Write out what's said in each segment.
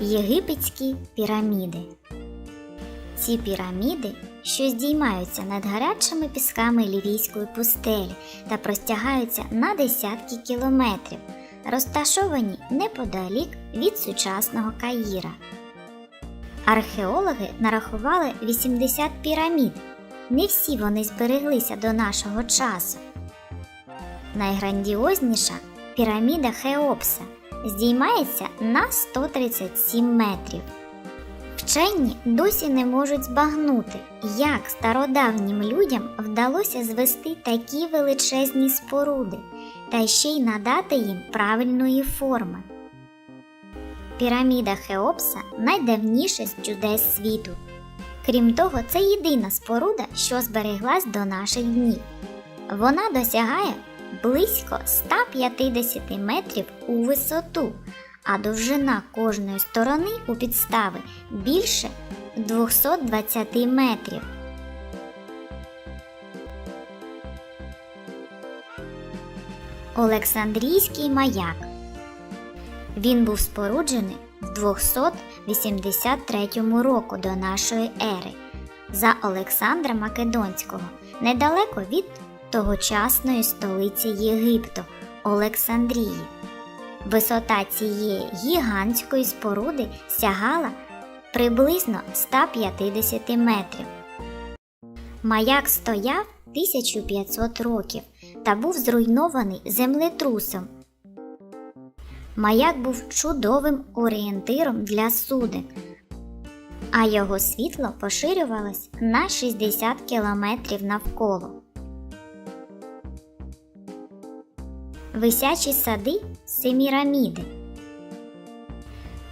Єгипетські піраміди. Ці піраміди, що здіймаються над гарячими пісками лівійської пустелі та простягаються на десятки кілометрів, розташовані неподалік від сучасного Каїра. Археологи нарахували 80 пірамід. Не всі вони збереглися до нашого часу. Найграндіозніша піраміда Хеопса здіймається на 137 метрів. Вчені досі не можуть збагнути, як стародавнім людям вдалося звести такі величезні споруди та ще й надати їм правильної форми. Піраміда Хеопса найдавніша з чудес світу. Крім того, це єдина споруда, що збереглась до наших днів. Вона досягає близько 150 метрів у висоту, а довжина кожної сторони у підстави більше 220 метрів. Олександрійський маяк. Він був споруджений в 283 року до нашої ери за Олександра Македонського, недалеко від тогочасної столиці Єгипту Олександрії. Висота цієї гігантської споруди сягала приблизно 150 метрів. Маяк стояв 1500 років та був зруйнований землетрусом. Маяк був чудовим орієнтиром для суден, а його світло поширювалось на 60 кілометрів навколо. Висячі сади Семіраміди.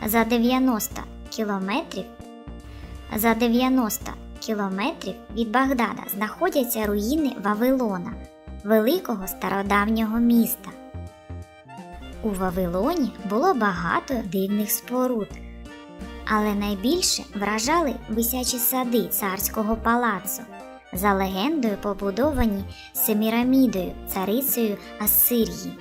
За 90 кілометрів за 90 кілометрів від Багдада знаходяться руїни Вавилона, великого стародавнього міста. У Вавилоні було багато дивних споруд, але найбільше вражали висячі сади царського палацу, за легендою побудовані Семірамідою, царицею Ассирії.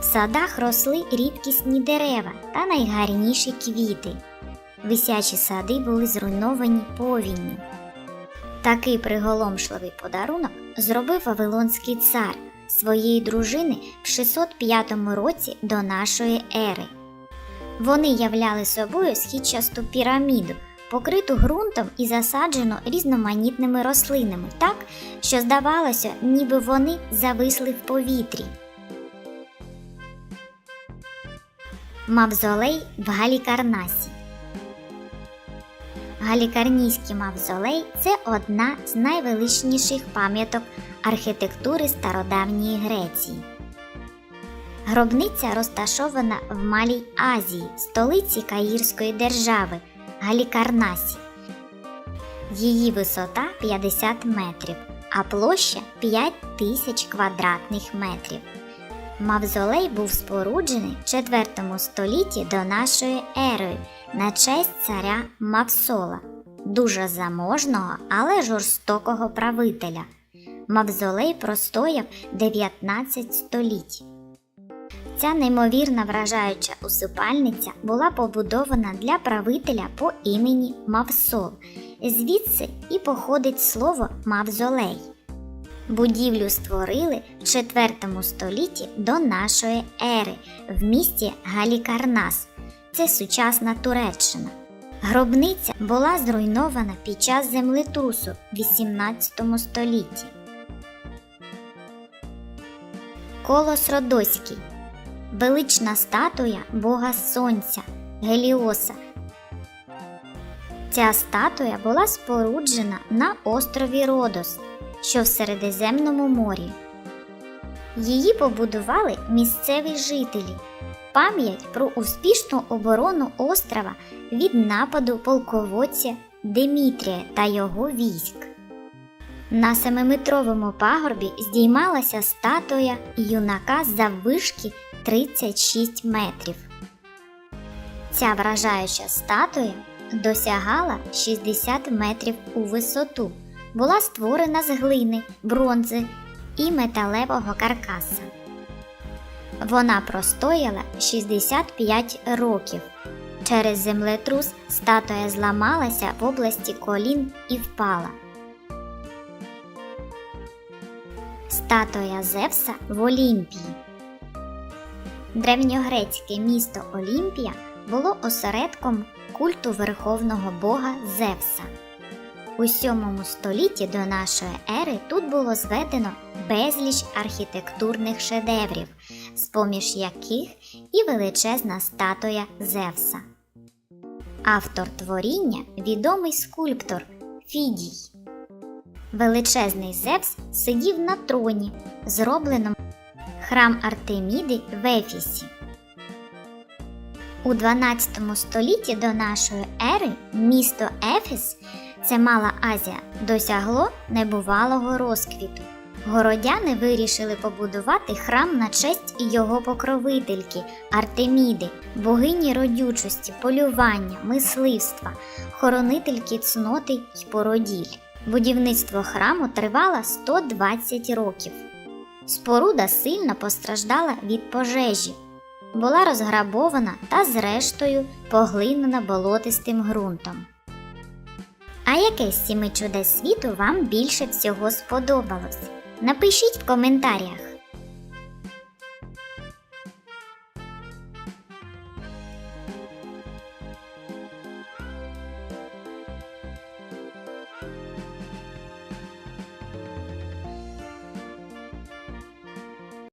В садах росли рідкісні дерева та найгарніші квіти. Висячі сади були зруйновані повінню. Такий приголомшливий подарунок зробив Вавилонський цар своєї дружини в 605 році до нашої ери. Вони являли собою східчасту піраміду, покриту ґрунтом і засаджену різноманітними рослинами, так, що здавалося, ніби вони зависли в повітрі. Мавзолей в Галікарнасі. Галікарнійський мавзолей це одна з найвеличніших пам'яток архітектури стародавньої Греції. Гробниця розташована в Малій Азії, столиці Каїрської держави Галікарнасі. Її висота 50 метрів, а площа 5 тисяч квадратних метрів. Мавзолей був споруджений в 4 столітті до нашої ери на честь царя Мавсола, дуже заможного, але жорстокого правителя. Мавзолей простояв 19 століть. Ця неймовірна вражаюча усипальниця була побудована для правителя по імені Мавсол, звідси і походить слово Мавзолей. Будівлю створили в 4 столітті до нашої ери в місті Галікарнас. Це сучасна Туреччина. Гробниця була зруйнована під час землетрусу в 18 столітті. Колос Родоський велична статуя Бога Сонця Геліоса. Ця статуя була споруджена на острові Родос, що в Середземному морі. Її побудували місцеві жителі. Пам'ять про успішну оборону острова від нападу полководця Демітрія та його військ. На семиметровому пагорбі здіймалася статуя юнака заввишки 36 метрів. Ця вражаюча статуя досягала 60 метрів у висоту, була створена з глини, бронзи і металевого каркаса. Вона простояла 65 років. Через землетрус статуя зламалася в області колін і впала. Статуя Зевса в Олімпії. Древньогрецьке місто Олімпія було осередком культу верховного бога Зевса. У 7 столітті до нашої ери тут було зведено безліч архітектурних шедеврів, з-поміж яких і величезна статуя Зевса. Автор творіння відомий скульптор Фідій. Величезний Зевс сидів на троні, зробленому храм Артеміди в Ефісі. У 12 столітті до нашої ери місто Ефіс, це Мала Азія, досягло небувалого розквіту. Городяни вирішили побудувати храм на честь його покровительки Артеміди, богині родючості, полювання, мисливства, хоронительки цноти й породіль. Будівництво храму тривало 120 років. Споруда сильно постраждала від пожежі, була розграбована та, зрештою, поглинена болотистим ґрунтом. А яке з сіми чудес світу вам більше всього сподобалось? Напишіть в коментарях.